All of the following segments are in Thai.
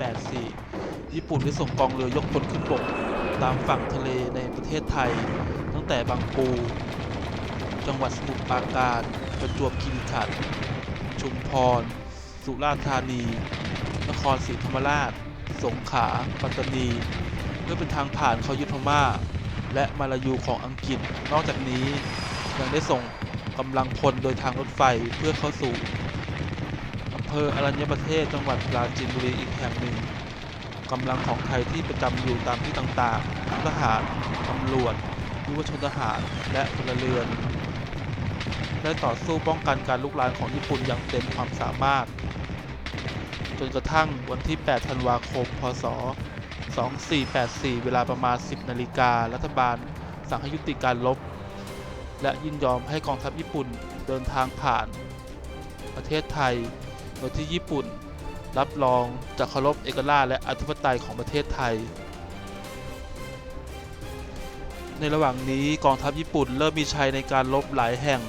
2484 ญี่ปุ่นได้ส่งกองเรือยกพลขึ้นบกตามฝั่งทะเลในประเทศไทย ตั้งแต่บางปู จังหวัดสมุทรปราการประจวบคีรีขันธ์ชุมพร สุราษฎร์ธานี นครศรีธรรมราช สงขลาปัตตานี เพื่อเป็นทางผ่านเข้ายุทธพม่า และมาลายูของอังกฤษ นอกจากนี้ยังได้ส่งกำลังพลโดยทางรถไฟเพื่อเข้าสู่ ภออรัญญประเทศจังหวัดปราจีนบุรีอีกแห่งหนึ่งกำลังของไทยที่ประจำอยู่ตามที่ต่างๆทั้งทหารตำรวจยุวชนทหารและพลเรือน ได้ต่อสู้ป้องกันการลุกลามของญี่ปุ่นอย่างเต็มความสามารถ จนกระทั่งวันที่ 8 ธันวาคม พศ 2484 เวลาประมาณ 10 นาฬิการัฐบาล สั่งให้ยุติการรบและยินยอมให้กองทัพญี่ปุ่นเดินทางผ่าน ประเทศไทย โดยที่ญี่ปุ่น รับรองจะเคารพเอกราชและอธิปไตยของประเทศไทย ในระหว่างนี้กองทัพญี่ปุ่นเริ่มมีชัยในการรบหลายแห่ง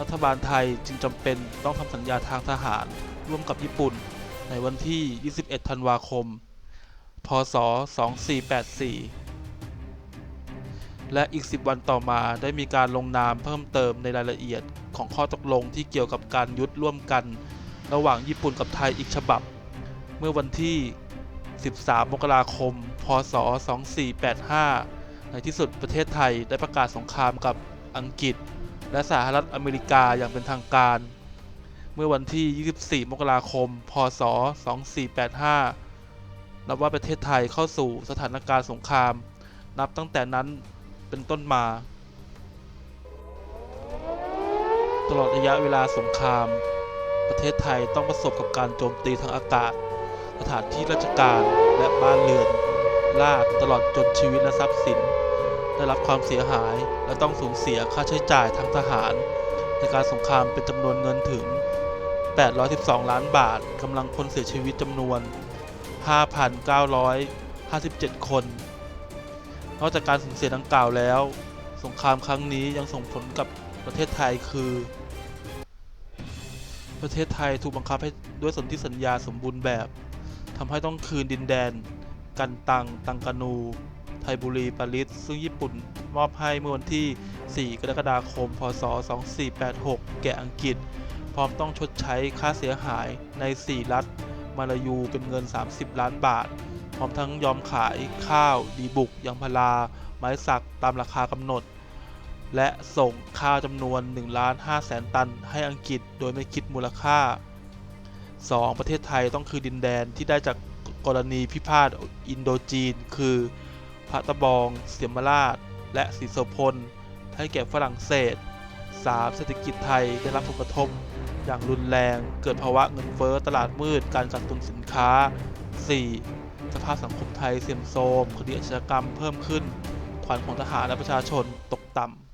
รัฐบาลไทยจึงจำเป็นต้องทำสัญญาทางทหารร่วมกับญี่ปุ่นในวันที่ 21 ธันวาคม พศ 2484 และอีก 10 วันต่อมาได้มีการลงนามเพิ่มเติมในรายละเอียดของข้อตกลงที่เกี่ยวกับการยุดร่วมกัน ระหว่างญี่ปุ่นกับไทยอีกฉบับ เมื่อวันที่ 13 มกราคม พศ 2485 ในที่สุดประเทศไทยได้ประกาศสงครามกับอังกฤษ และสหรัฐอเมริกาอย่างเป็นทางการ เมื่อวันที่ 24 มกราคม พศ 2485 นับว่าประเทศไทยเข้าสู่สถานการณ์สงคราม นับตั้งแต่นั้นเป็นต้นมา ตลอดระยะเวลาสงคราม ประเทศไทยต้องประสบกับการโจมตีทางอากาศ สถานที่ราชการและบ้านเรือนล่าตลอดจนชีวิตและทรัพย์สิน ได้รับความเสียหายและต้องสูญเสียค่าใช้จ่ายทางทหาร ในการสงครามเป็นจำนวนเงินถึง 812 ล้านบาทกำลังพลเสียชีวิตจำนวน 5,957 คน นอกจากการสูญเสียดังกล่าวแล้ว สงครามครั้งนี้ยังส่งผลกับประเทศไทยคือ ประเทศไทยถูกบังคับให้ด้วยสนธิสัญญาสมบูรณ์แบบทำให้ต้องคืนดินแดน กันตัง ตังกานู ไทบุรี ปาริส ซึ่งญี่ปุ่นมอบให้เมื่อวันที่ 4 กรกฎาคม พศ 2486 แก่อังกฤษ พร้อมต้องชดใช้ค่าเสียหายใน 4 รัฐมาลายูเป็นเงิน 30 ล้านบาท พร้อมทั้งยอมขายข้าว ดีบุกยางพารา ไม้สักตามราคากำหนด และส่งข้าวจำนวน1ล้าน5แสนตันให้อังกฤษโดยไม่คิดมูลค่า 2. ประเทศไทยต้องคือดินแดนที่ได้จากกรณีพิพาทอินโดจีน คือพระตะบอง เสียมราช และศรีโสพล ให้แก่ฝรั่งเศส 3. เศรษฐกิจไทยได้รับผลกระทบ อย่างรุนแรงเกิดภาวะเงินเฟ้อตลาดมืดการกักตุนสินค้า 4. สภาพสังคมไทยเสื่อมโทรมคดีอาชญากรรมเพิ่มขึ้น ขวัญของทหารและประชาชนตกต่ำ